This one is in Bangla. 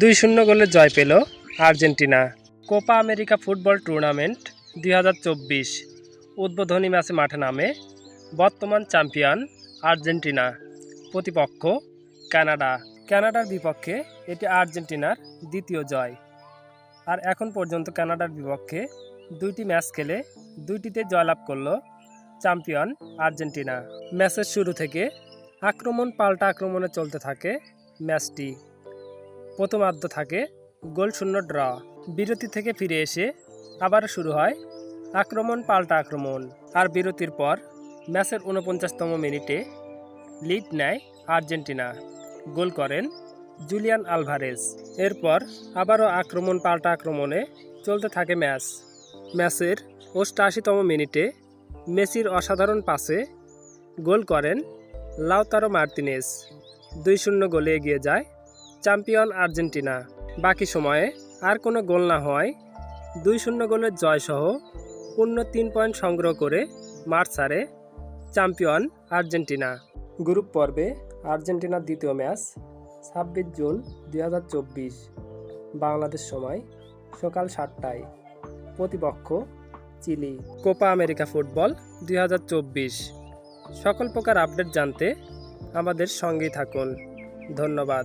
দুই শূন্য গোলে জয় পেল Argentina. Copa America football tournament দুই হাজার চব্বিশ। উদ্বোধনী ম্যাচে মাঠে নামে বর্তমান চ্যাম্পিয়ন আর্জেন্টিনা। প্রতিপক্ষ কানাডা। কানাডার বিপক্ষে এটি আর্জেন্টিনার দ্বিতীয় জয়। আর এখন পর্যন্ত কানাডার বিপক্ষে দুইটি ম্যাচ খেলে দুইটিতে জয়লাভ করল চ্যাম্পিয়ন আর্জেন্টিনা। ম্যাচের শুরু থেকে আক্রমণ পাল্টা আক্রমণে চলতে থাকে ম্যাচটি। প্রথমার্ধ থাকে, গোল শূন্য ড্র। বিরতি থেকে ফিরে এসে আবার শুরু হয় আক্রমণ পাল্টা আক্রমণ। আর বিরতির পর ম্যাচের উনপঞ্চাশতম মিনিটে লিড নেয় আর্জেন্টিনা। গোল করেন জুলিয়ান আলভারেজ। এরপর আবারও আক্রমণ পাল্টা আক্রমণে চলতে থাকে ম্যাচ। ম্যাচের অষ্টাশিতম মিনিটে মেসির অসাধারণ পাসে গোল করেন লাউতারো মার্তিনেস। দুই শূন্য গোলে এগিয়ে যায় চ্যাম্পিয়ন আর্জেন্টিনা। বাকি সময়ে আর কোনো গোল না হওয়ায় দুই শূন্য গোলের জয়সহ পূর্ণ তিন পয়েন্ট সংগ্রহ করে মাঠ চ্যাম্পিয়ন আর্জেন্টিনা। গ্রুপ পর্বে আর্জেন্টিনার দ্বিতীয় ম্যাচ ছাব্বিশ জুন দুই হাজার চব্বিশ, বাংলাদেশ সময় সকাল সাতটায়। প্রতিপক্ষ চিলি। কোপা আমেরিকা ফুটবল দুই হাজার চব্বিশ। সকল প্রকার আপডেট জানতে আমাদের সঙ্গেই থাকুন। ধন্যবাদ।